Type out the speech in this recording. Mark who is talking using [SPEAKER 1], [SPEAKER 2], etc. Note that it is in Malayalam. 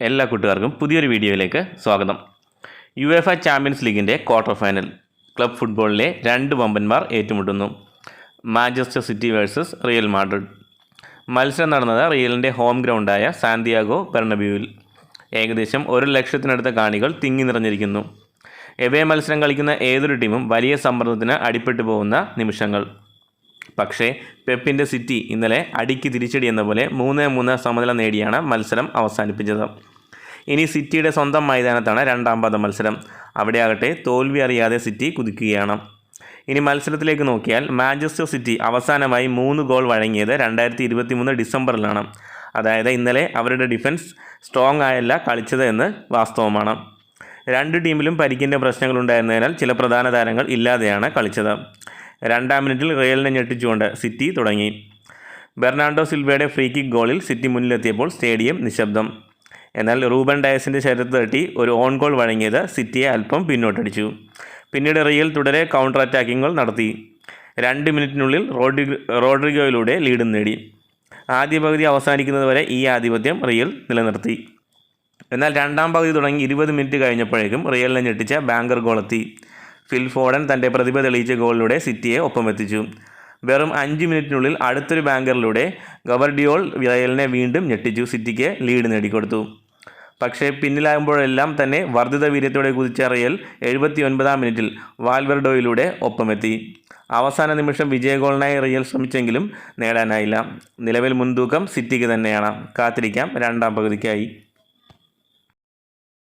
[SPEAKER 1] എല്ലാ കൂട്ടുകാർക്കും പുതിയൊരു വീഡിയോയിലേക്ക് സ്വാഗതം. യു എഫ് ചാമ്പ്യൻസ് ലീഗിന്റെ ക്വാർട്ടർ ഫൈനൽ ക്ലബ് ഫുട്ബോളിലെ രണ്ട് വമ്പന്മാർ ഏറ്റുമുട്ടുന്നു. Manchester City versus Real Madrid മത്സരം നടന്നത് റിയലിന്റെ ഹോം ഗ്രൗണ്ടായ സാന്തിയാഗോ പെർണബ്യൂവിൽ ഏകദേശം ഒരു ലക്ഷത്തിനടുത്ത കാണികൾ തിങ്ങി നിറഞ്ഞിരിക്കുന്നു. എവേ മത്സരം കളിക്കുന്ന ഏതൊരു ടീമും വലിയ സമ്മർദ്ദത്തിന് അടിപ്പെട്ടു പോകുന്ന നിമിഷങ്ങൾ. പക്ഷേ പെപ്പിന്റെ സിറ്റി ഇന്നലെ അടിക്ക് തിരിച്ചടി എന്ന പോലെ മൂന്ന് മൂന്ന് സമനില നേടിയാണ് മത്സരം അവസാനിപ്പിച്ചത്. ഇനി സിറ്റിയുടെ സ്വന്തം മൈതാനത്താണ് രണ്ടാം പാദ മത്സരം. അവിടെ ആകട്ടെ തോൽവി അറിയാതെ സിറ്റി കുതിക്കുകയാണ്. ഇനി മത്സരത്തിലേക്ക് നോക്കിയാൽ മാഞ്ചസ്റ്റർ സിറ്റി അവസാനമായി മൂന്ന് ഗോൾ വഴങ്ങിയത് രണ്ടായിരത്തി ഇരുപത്തി മൂന്ന് ഡിസംബറിലാണ്. അതായത് ഇന്നലെ അവരുടെ ഡിഫൻസ് സ്ട്രോങ് ആയല്ല കളിച്ചത് എന്ന് വാസ്തവമാണ്. രണ്ട് ടീമിലും പരിക്കിന്റെ പ്രശ്നങ്ങളുണ്ടായിരുന്നതിനാൽ ചില പ്രധാന താരങ്ങൾ ഇല്ലാതെയാണ് കളിച്ചത്. രണ്ടാം മിനിറ്റിൽ റയലിനെ ഞെട്ടിച്ചുകൊണ്ട് സിറ്റി തുടങ്ങി. ബെർണാണ്ടോ സിൽവയുടെ ഫ്രീ കിക്ക് ഗോളിൽ സിറ്റി മുന്നിലെത്തിയപ്പോൾ സ്റ്റേഡിയം നിശബ്ദം. എന്നാൽ റൂബൻ ഡയസിന്റെ ശരീരത്ത് തട്ടി ഒരു ഓൺ ഗോൾ വഴങ്ങിയത് സിറ്റിയെ അല്പം പിന്നോട്ടടിച്ചു. പിന്നീട് റിയൽ തുടരെ കൗണ്ടർ അറ്റാക്കിങ്ങുകൾ നടത്തി. രണ്ട് മിനിറ്റിനുള്ളിൽ റോഡി റോഡ്രിഗോയിലൂടെ ലീഡും നേടി. ആദ്യ പകുതി അവസാനിക്കുന്നതുവരെ ഈ ആധിപത്യം റിയൽ നിലനിർത്തി. എന്നാൽ രണ്ടാം പകുതി തുടങ്ങി ഇരുപത് മിനിറ്റ് കഴിഞ്ഞപ്പോഴേക്കും റിയലിനെ ഞെട്ടിച്ച ബാങ്കർ ഗോളെത്തി. ഫിൽ ഫോഡൻ തന്റെ പ്രതിഭ തെളിയിച്ച ഗോളിലൂടെ സിറ്റിയെ ഒപ്പമെത്തിച്ചു. വെറും അഞ്ച് മിനിറ്റിനുള്ളിൽ അടുത്തൊരു ബാങ്കറിലൂടെ ഗവർഡിയോൾ വിറയലിനെ വീണ്ടും ഞെട്ടിച്ചു സിറ്റിക്ക് ലീഡ് നേടിക്കൊടുത്തു. പക്ഷേ പിന്നിലാകുമ്പോഴെല്ലാം തന്നെ വർദ്ധിത വീര്യത്തോടെ കുതിച്ച റിയൽ എഴുപത്തി ഒൻപതാം മിനിറ്റിൽ വാൽവെർഡോയിലൂടെ ഒപ്പമെത്തി. അവസാന നിമിഷം വിജയഗോളിനായി റിയൽ ശ്രമിച്ചെങ്കിലും നേടാനായില്ല. നിലവിൽ മുൻതൂക്കം സിറ്റിക്ക് തന്നെയാണ്. കാത്തിരിക്കാം രണ്ടാം പകുതിക്കായി.